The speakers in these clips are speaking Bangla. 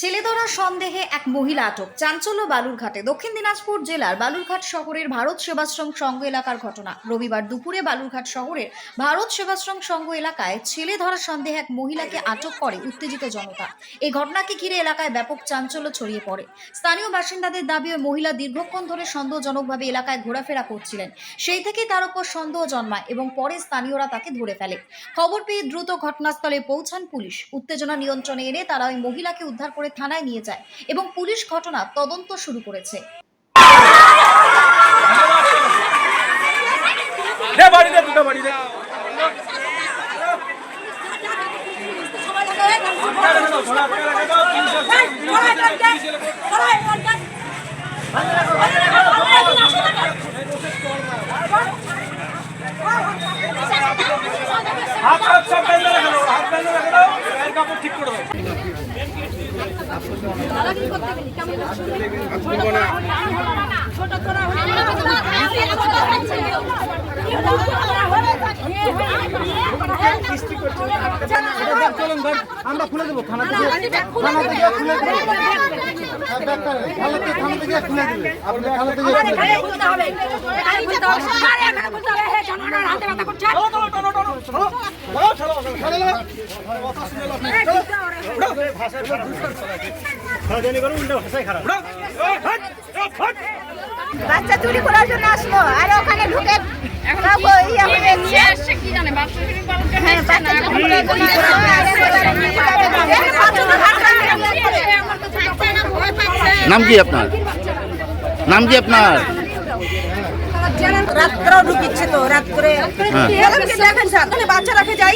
ছেলে ধরার সন্দেহে এক মহিলা আটক। চাঞ্চল্য বালুরঘাটে। দক্ষিণ দিনাজপুর জেলার বালুরঘাট শহরের ভারত সেবাশ্রম সংঘ এলাকার ঘটনা। রবিবার দুপুরে বালুরঘাট শহরের ভারত সেবাশ্রম সংঘ এলাকায় ছেলে ধরার সন্দেহে এক মহিলাকে আটক করে উত্তেজিত জনতা। এই ঘটনাকে ঘিরে এলাকায় ব্যাপক চাঞ্চল্য ছড়িয়ে পড়ে। স্থানীয় বাসিন্দাদের দাবি, ওই মহিলা দীর্ঘক্ষণ ধরে সন্দেহজনকভাবে এলাকায় ঘোরাফেরা করছিলেন। সেই থেকেই তার উপর সন্দেহ জন্মায় এবং পরে স্থানীয়রা তাকে ধরে ফেলে। খবর পেয়ে দ্রুত ঘটনাস্থলে পৌঁছান পুলিশ। উত্তেজনা নিয়ন্ত্রণে এনে তারা ওই মহিলাকে উদ্ধার করে থানায় নিয়ে যায় এবং পুলিশ ঘটনা তদন্ত শুরু করেছে। দে বাড়ি দে দুটো বাড়ি দে। হাত হাত সব বেঁধে রেখে দাও হাত বেঁধে রেখে দাও। গায়ের কাপড় ঠিক করে দাও। আমরা খুলে দেবো থানা থেকে থানা থেকে খুলে দেবো থানা থেকে খুলে দেবে আপনি থানা থেকে খুলে দেবে বাচ্চা চুরি করার জন্য আসলো আর ওখানে ঢুকে হয়ে নিয়ে হ্যাঁ। নাম কি আপনার? নাম কি আপনার? ঢুকিচ্ছে তো দেখেন স্যার বাচ্চা রাখে যাই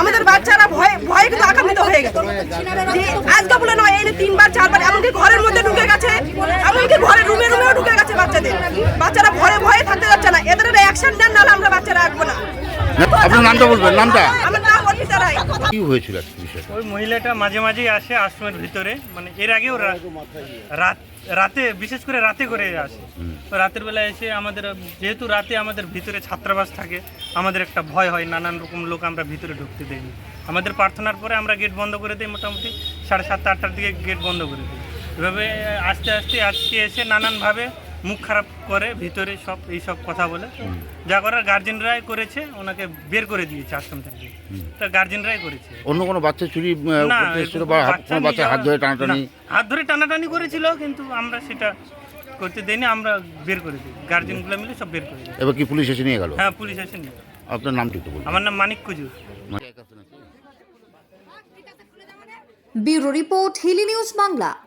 আমাদের বাচ্চারা ভয়ে ভয় কিন্তু হয়ে গেছে। আজকে বলে নয় এই তিনবার চারবার এমনকি ঘরের মধ্যে ঢুকে গেছে এমনকি ঘরের রুমে রুমেও ঢুকে গেছে বাচ্চাদের। বাচ্চারা ভয়ে ভয়ে থাকতে যাচ্ছে না। এদের অ্যাকশন নেন নাহলে আমরা বাচ্চারা রাখব না। আপনার নামটা বলবেন নামটা আমার নাম অর্পিতা রায় কি হয়েছিল আজকে বিষয়টা? ওই মহিলাটা মাঝে মাঝেই আসে আশ্রমের ভিতরে। মানে এর আগেও রা- রাত রাতে বিশেষ করে রাতে করে আসে। তো রাতের বেলা এসে আমাদের যেহেতু রাতে আমাদের ভিতরে ছাত্রাবাস থাকে আমাদের একটা ভয় হয় নানান রকম লোক আমরা ভিতরে ঢুকতে দেইনি। আমাদের প্রার্থনার পরে আমরা গেট বন্ধ করে দিই মোটামুটি সাড়ে সাতটা আটটার দিকে গেট বন্ধ করে দিই। এভাবে আস্তে আস্তে আজকে এসে নানানভাবে মুখ খারাপ করে ভিতরে সব এই সব কথা বলে। যা করার গার্জেনরাই করেছে ওনাকে বের করে দিয়েছে আশ্রম থেকে। তার গার্জেনরাই করেছে। অন্য কোনো বাচ্চা চুরি করতে এসেছিল বা হাত- কোনো বাচ্চা হাত ধরে টানাটানি? হাত ধরে টানাটানি করেছিল কিন্তু আমরা সেটা করতে দেইনি আমরা বের করে দিই। গার্জেনগুলো মিলে সব বের করে দিই। এবার কি পুলিশ এসে নিয়ে গেল? হ্যাঁ পুলিশ এসে নিয়ে আপনার নামটি একটু বলুন? আমার নাম Manik Kujur. Bureau report Hili news Bangla.